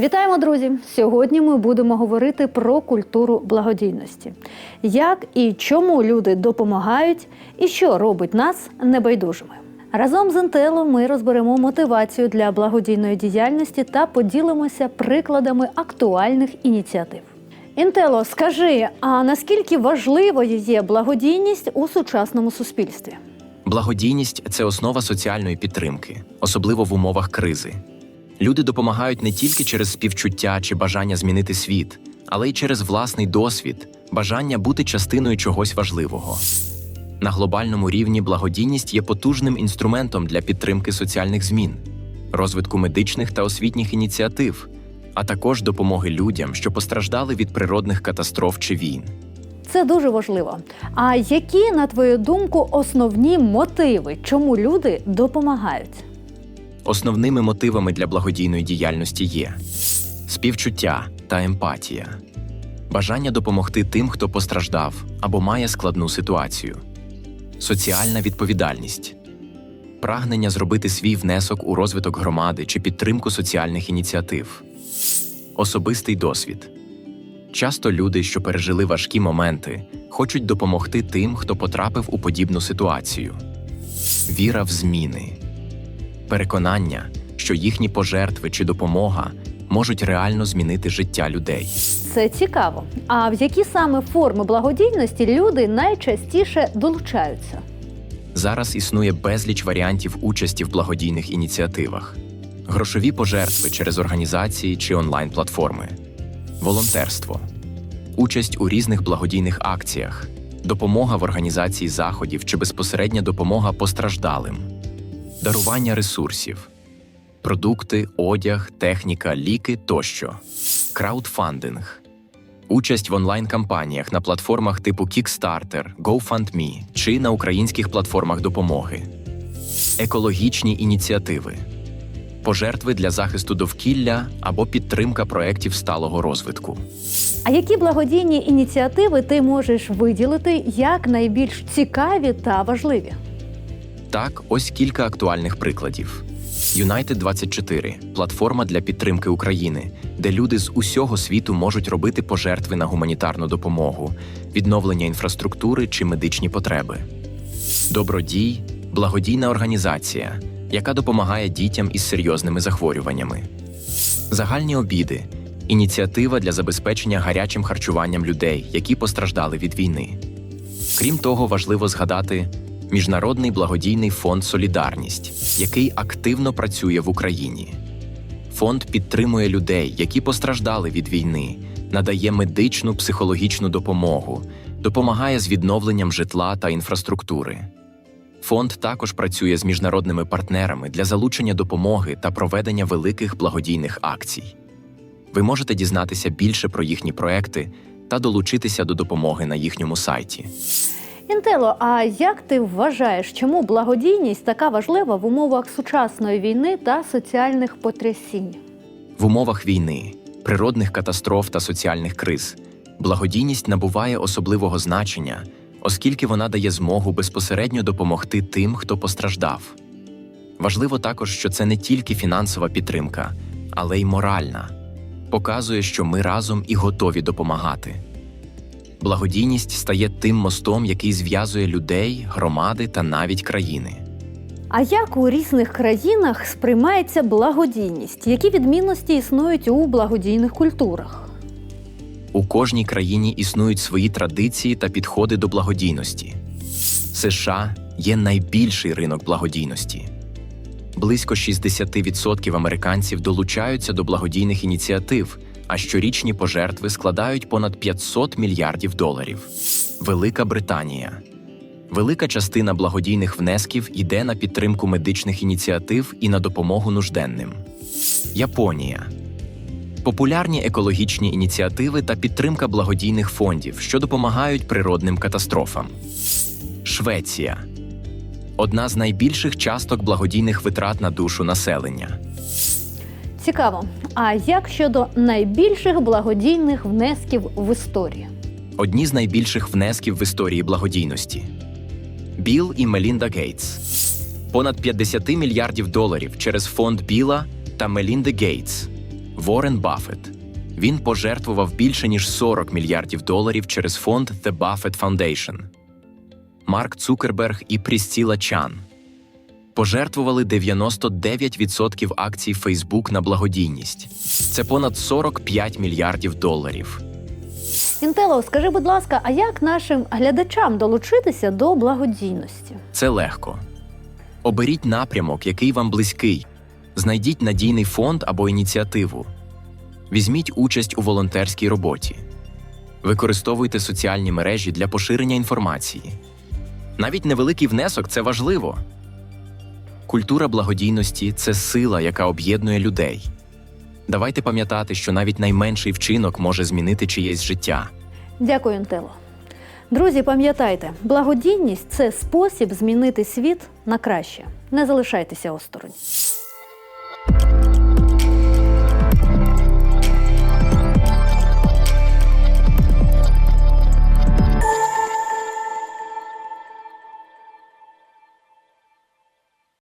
Вітаємо, друзі! Сьогодні ми будемо говорити про культуру благодійності. Як і чому люди допомагають, і що робить нас небайдужими. Разом з Інтело ми розберемо мотивацію для благодійної діяльності та поділимося прикладами актуальних ініціатив. Інтело, скажи, а наскільки важливою є благодійність у сучасному суспільстві? Благодійність це основа соціальної підтримки, особливо в умовах кризи. Люди допомагають не тільки через співчуття чи бажання змінити світ, але й через власний досвід, бажання бути частиною чогось важливого. На глобальному рівні благодійність є потужним інструментом для підтримки соціальних змін, розвитку медичних та освітніх ініціатив, а також допомоги людям, що постраждали від природних катастроф чи війн. Це дуже важливо. А які, на твою думку, основні мотиви, чому люди допомагають? Основними мотивами для благодійної діяльності є співчуття та емпатія, бажання допомогти тим, хто постраждав або має складну ситуацію, соціальна відповідальність, прагнення зробити свій внесок у розвиток громади чи підтримку соціальних ініціатив, особистий досвід. Часто люди, що пережили важкі моменти, хочуть допомогти тим, хто потрапив у подібну ситуацію. Віра в зміни переконання, що їхні пожертви чи допомога можуть реально змінити життя людей. Це цікаво. А в які саме форми благодійності люди найчастіше долучаються? Зараз існує безліч варіантів участі в благодійних ініціативах: грошові пожертви через організації чи онлайн-платформи, волонтерство, участь у різних благодійних акціях, допомога в організації заходів чи безпосередня допомога постраждалим, дарування ресурсів, продукти, одяг, техніка, ліки тощо, краудфандинг, участь в онлайн-кампаніях на платформах типу Kickstarter, GoFundMe чи на українських платформах допомоги, екологічні ініціативи, пожертви для захисту довкілля або підтримка проєктів сталого розвитку. А які благодійні ініціативи ти можеш виділити як найбільш цікаві та важливі? Так, ось кілька актуальних прикладів. United 24 – платформа для підтримки України, де люди з усього світу можуть робити пожертви на гуманітарну допомогу, відновлення інфраструктури чи медичні потреби. Добродій благодійна організація, яка допомагає дітям із серйозними захворюваннями. Загальні обіди ініціатива для забезпечення гарячим харчуванням людей, які постраждали від війни. Крім того, важливо згадати Міжнародний благодійний фонд Солідарність, який активно працює в Україні. Фонд підтримує людей, які постраждали від війни, надає медичну психологічну допомогу, допомагає з відновленням житла та інфраструктури. Фонд також працює з міжнародними партнерами для залучення допомоги та проведення великих благодійних акцій. Ви можете дізнатися більше про їхні проекти та долучитися до допомоги на їхньому сайті. Інтело, а як ти вважаєш, чому благодійність така важлива в умовах сучасної війни та соціальних потрясінь? В умовах війни, природних катастроф та соціальних криз благодійність набуває особливого значення, оскільки вона дає змогу безпосередньо допомогти тим, хто постраждав. Важливо також, що це не тільки фінансова підтримка, але й моральна, показує, що ми разом і готові допомагати. Благодійність стає тим мостом, який зв'язує людей, громади та навіть країни. А як у різних країнах сприймається благодійність? Які відмінності існують у благодійних культурах? У кожній країні існують свої традиції та підходи до благодійності. США є найбільший ринок благодійності. Близько 60% американців долучаються до благодійних ініціатив, а щорічні пожертви складають понад 500 мільярдів доларів. Велика Британія. Велика частина благодійних внесків іде на підтримку медичних ініціатив і на допомогу нужденним. Японія. Популярні екологічні ініціативи та підтримка благодійних фондів, що допомагають природним катастрофам. Швеція одна з найбільших часток благодійних витрат на душу населення. Цікаво. А як щодо найбільших благодійних внесків в історії? Одні з найбільших внесків в історії благодійності. Білл і Мелінда Гейтс. Понад 50 мільярдів доларів через фонд Біла та Мелінди Гейтс Ворен Баффет. Він пожертвував більше ніж 40 мільярдів доларів через фонд The Buffett Foundation. Марк Цукерберг і Прісціла Чан пожертвували 99% акцій Facebook на благодійність. Це понад 45 мільярдів доларів. Інтело, скажи, будь ласка, а як нашим глядачам долучитися до благодійності? Це легко. Оберіть напрямок, який вам близький. Знайдіть надійний фонд або ініціативу. Візьміть участь у волонтерській роботі. Використовуйте соціальні мережі для поширення інформації. Навіть невеликий внесок це важливо. Культура благодійності це сила, яка об'єднує людей. Давайте пам'ятати, що навіть найменший вчинок може змінити чиєсь життя. Дякую, Антело. Друзі, пам'ятайте, благодійність це спосіб змінити світ на краще. Не залишайтеся осторонь.